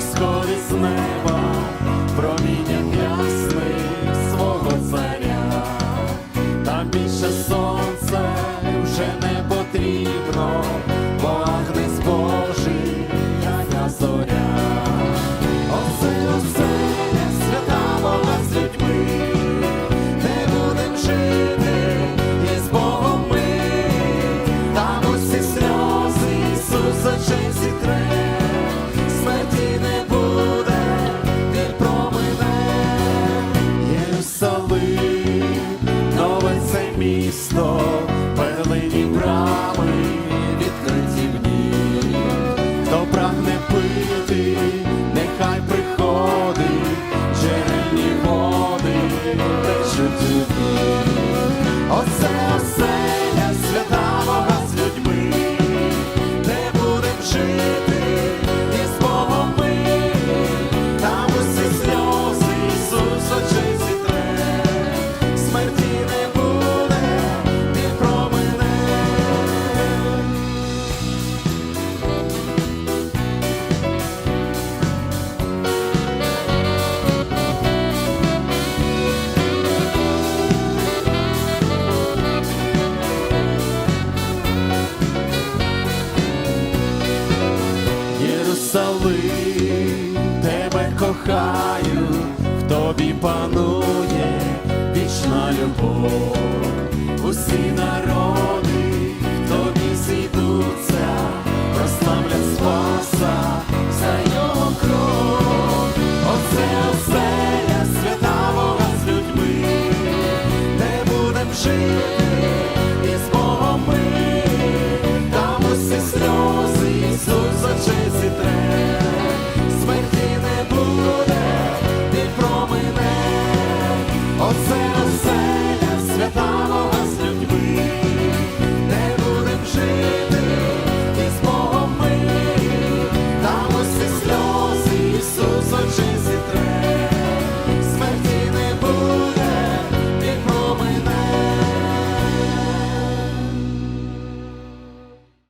з неба, промінням ясних свого царя, там більше сонце вже не потрібно, місто, пелені брами, Єрусалим, тебе кохаю, в тобі панує вічна любов, усі народи в тобі зійдуться, прославлять Спаса за його кров. Оце оселя свята Бога з людьми, де будем жити, upon